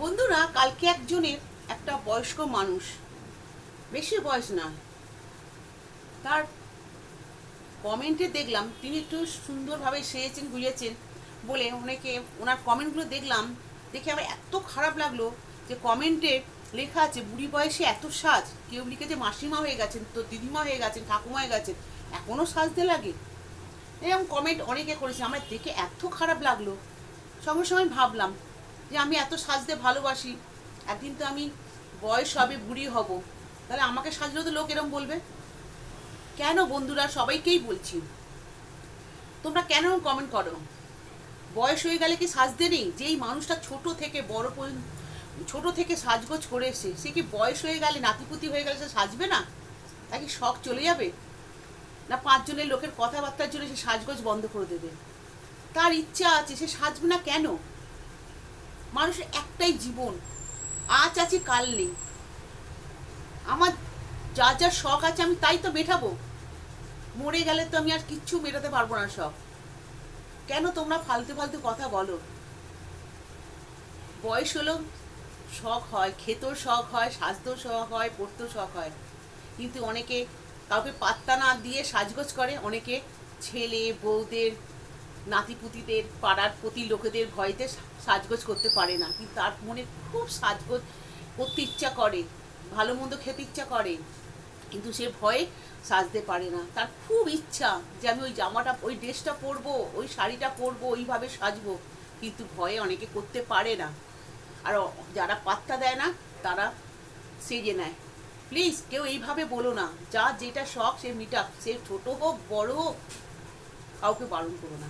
বন্ধুরা, কালকে একজনের একটা বয়স্ক মানুষ, বেশি বয়স না তার কমেন্টে দেখলাম, তিনি একটু সুন্দরভাবে সেজেছেন গুলিয়েছেন বলে অনেকে ওনার কমেন্টগুলো দেখলাম, দেখে আমার এত খারাপ লাগল যে কমেন্টে লেখা আছে, বুড়ি বয়সে এত সাজ, কেউ লিখেছে মাসিমা হয়ে গেছেন, তো দিদিমা হয়ে গেছেন, ঠাকুমা হয়ে গেছেন এখনও সাজতে লাগে? এরকম কমেন্ট অনেকে করেছে, আমার দেখে এত খারাপ লাগল। সঙ্গে সঙ্গে ভাবলাম যে আমি এত সাজতে ভালোবাসি, একদিন তো আমি বয়স হবে, বুড়ি হব। তাহলে আমাকে সাজলেও তো লোক এরম বলবে? কেন বন্ধুরা, সবাইকেই বলছি। তোমরা কেন কমেন্ট করো? বয়স হয়ে গেলে কি সাজতে নেই? যেই মানুষটা ছোট থেকে বড় পর্যন্ত, ছোট থেকে সাজগোজ করে এসে সে কি বয়স হয়ে গেলে, নাতিপুতি হয়ে গেলে সে সাজবে না? তা কি শখ চলে যাবে? না পাঁচজনের লোকের কথাবার্তার জন্য সে সাজগোজ বন্ধ করে দেবে? তার ইচ্ছা আছে, সে সাজবে না কেন? মানুষের একটাই জীবন। আজ আছে, কাল নেই। আমার যা যা শখ আছে আমি তাই তো মেটাবো। মরে গেলে তো আমি আর কিচ্ছু মেটাতে পারব না শখ। কেন তোমরা ফালতু ফালতু কথা বলো? বয়স হলো শখ হয়, খেতেও শখ হয়, সাজতেও শখ হয় পড়তেও শখ হয়। কিন্তু অনেকে কাউকে পাত্তা না দিয়ে সাজগোজ করে, অনেকে ছেলে, বউদের নাতিপুতিদের পাড়ার প্রতি লোকেদের ভয়তে সাজগোজ করতে পারে না। কিন্তু তার মনে খুব সাজগোজ করতে ইচ্ছা করে, ভালো মন্দ খেতে ইচ্ছা করে, কিন্তু সে ভয়ে সাজতে পারে না। তার খুব ইচ্ছা যে আমি ওই জামাটা, ওই ড্রেসটা পরবো, ওই শাড়িটা পরবো, ওইভাবে সাজবো, কিন্তু ভয়ে অনেকে করতে পারে না। আর যারা পাত্তা দেয় না, তারা সেজে নেয়। প্লিজ কেউ এইভাবে বলো না। যা যেটা শখ সে মিটাক, সে ছোট হোক, বড় হোক কাউকে বারণ করো না।